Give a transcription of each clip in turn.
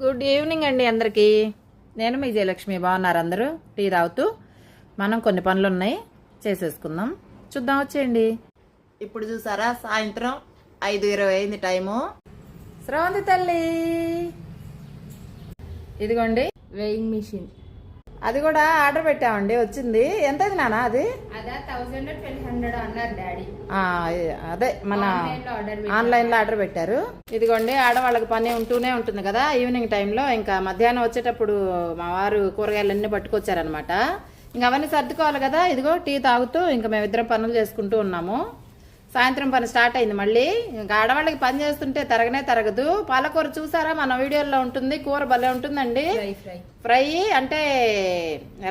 Good evening అండి అందరికీ. నేను మీ జయలక్ష్మి బాగున్నారు అందరూ? టీ తాగుతూ మనం కొన్ని పనులు ఉన్నాయి చేసేసుకుందాం. చూద్దాం వచ్చేయండి. ఇప్పుడు చూసారా సాయంత్రం ఐదు ఇరవై అయింది టైము. శ్రవంతి తల్లి! ఇదిగోండి. వెయింగ్ మిషన్ అది కూడా ఆర్డర్ పెట్టామండి వచ్చింది. ఎంత అది నాన్న అది? అదా మన. ఆన్లైన్లో ఆర్డర్ పెట్టారు. ఇదిగోండి ఆడవాళ్ళకి పని ఉంటూనే ఉంటుంది కదా ఈవినింగ్ టైంలో ఇంకా మధ్యాహ్నం వచ్చేటప్పుడు మా వారు కూరగాయలన్నీ పట్టుకొచ్చారనమాట ఇంకా అవన్నీ సర్దుకోవాలి కదా ఇదిగో టీ తాగుతూ ఇంకా మేమిద్దరం పనులు చేసుకుంటూ ఉన్నాము. సాయంత్రం పని స్టార్ట్ అయింది మళ్ళీ. ఇంకా ఆడవాళ్ళకి పని చేస్తుంటే తరగనే తరగదు. పాలకూర చూసారా? మన వీడియోలో ఉంటుంది కూర భలే ఉంటుందండి. ఫ్రై అంటే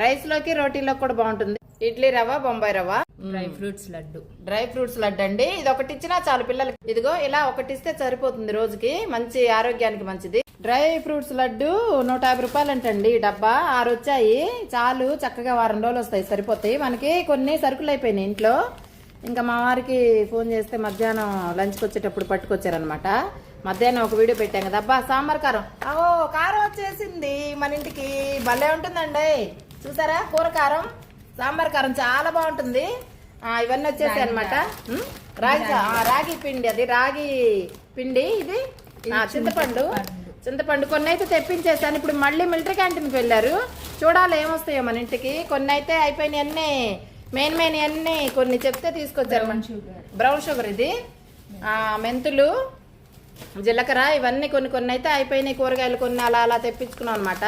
రైస్లోకి రోటీలోకి కూడా బాగుంటుంది. Idli rava Bombay rava. Dry fruits laddu. Dry fruits laddu అండి. ఇది ఒకటి ఇచ్చినా చాలు పిల్లలకి. ఇదిగో ఇలా ఒకటి ఇస్తే సరిపోతుంది రోజుకి. మంచి ఆరోగ్యానికి మంచిది. డ్రై ఫ్రూట్స్ లడ్డు నూట యాభై రూపాయలు అంటండి ఈ డబ్బా. ఆరు వచ్చాయి. చాలు చక్కగా వారం రోజులు వస్తాయి సరిపోతాయి. మనకి కొన్ని సరుకులు అయిపోయినాయి ఇంట్లో. ఇంకా మా వారికి ఫోన్ చేస్తే మధ్యాహ్నం లంచ్కి వచ్చేటప్పుడు పట్టుకొచ్చారనమాట మధ్యాహ్నం ఒక వీడియో పెట్టాం కదా. అబ్బా సాంబార్ కారం. ఓ కారం వచ్చేసింది మన ఇంటికి. భలే ఉంటుందండి. చూసారా? కూర కారం? సాంబార్ కారం చాలా బాగుంటుంది. ఆ, ఇవన్నీ వచ్చేసాయి అనమాట రాగి రాగి పిండి అది రాగి పిండి ఇది. చింతపండు. చింతపండు. కొన్ని అయితే తెప్పించేసాను ఇప్పుడు మళ్ళీ మిలిటరీ క్యాంటీన్కి వెళ్ళారు. చూడాలి ఏమొస్తాయో మన ఇంటికి. కొన్ని అయితే అయిపోయినాయి అన్నీ. మెయిన్ మెయిన్ అన్ని కొన్ని చెప్తే తీసుకొచ్చారు. బ్రౌన్ షుగర్ ఇది. ఆ, మెంతులు జీలకర్ర ఇవన్నీ కొన్ని కొన్ని అయితే అయిపోయినాయి. కూరగాయలు కొన్ని అలా అలా తెప్పించుకున్నాం అనమాట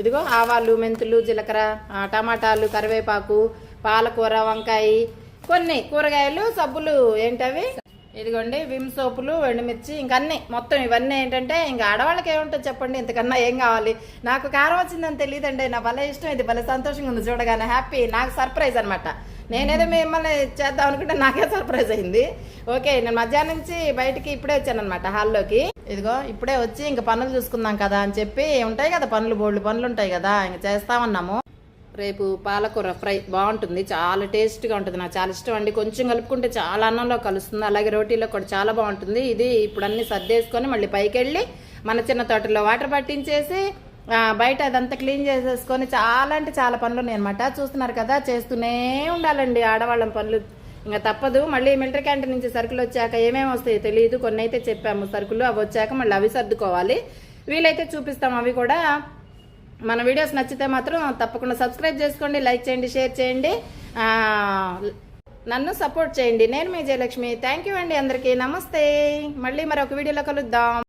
ఇదిగో ఆవాలు మెంతులు జీలకర్ర టమాటాలు కరివేపాకు పాలకూర వంకాయ కొన్ని కూరగాయలు సబ్బులు ఏంటవి? ఇదిగోండి విమ్ సోపులు ఎండుమిర్చి ఇంకన్నీ మొత్తం ఇవన్నీ ఏంటంటే ఇంకా ఆడవాళ్ళకి ఏముంటుంది చెప్పండి? ఇంతకన్నా ఏం కావాలి? నాకు కారం వచ్చిందని తెలియదండి. నా భలే ఇష్టం ఇది. భలే సంతోషంగా ఉంది చూడగానే. హ్యాపీ నాకు సర్ప్రైజ్ అనమాట నేనేదో మిమ్మల్ని చేద్దాం అనుకుంటే నాకే సర్ప్రైజ్ అయింది. ఓకే నేను మధ్యాహ్నం నుంచి బయటికి ఇప్పుడే వచ్చాను అనమాట హాల్లోకి. ఇదిగో ఇప్పుడే వచ్చి ఇంకా పనులు చూసుకుందాం కదా అని చెప్పి ఉంటాయి కదా పనులు బోళ్ళు పనులు ఉంటాయి కదా ఇంక చేస్తామన్నాము. రేపు పాలకూర ఫ్రై బాగుంటుంది చాలా టేస్ట్గా ఉంటుంది నాకు చాలా ఇష్టం అండి. కొంచెం కలుపుకుంటే చాలా అన్నంలో కలుస్తుంది అలాగే రోటీలో కూడా చాలా బాగుంటుంది. ఇది ఇప్పుడు అన్ని సర్దేసుకొని మళ్ళీ పైకి వెళ్ళి మన చిన్న తోటలో వాటర్ పట్టించేసి బయట అదంతా క్లీన్ చేసేసుకొని చాలా అంటే చాలా పనులు ఉన్నాయి అనమాట చూస్తున్నారు కదా చేస్తూనే ఉండాలండి ఆడవాళ్ళం పనులు. ఇంకా తప్పదు. మళ్ళీ మిలిటరీ క్యాంటీన్ నుంచి సరుకులు వచ్చాక ఏమేమి వస్తాయో తెలియదు. కొన్ని అయితే చెప్పాము సరుకులు అవి వచ్చాక మళ్ళీ అవి సర్దుకోవాలి. వీలైతే చూపిస్తాం అవి కూడా. మన వీడియోస్ నచ్చితే మాత్రం తప్పకుండా సబ్స్క్రైబ్ చేసుకోండి లైక్ చేయండి షేర్ చేయండి. నన్ను సపోర్ట్ చేయండి. నేను మీ జయలక్ష్మి. థ్యాంక్ యూ అండి అందరికీ. నమస్తే. మళ్ళీ మరొక వీడియోలో కలుద్దాం.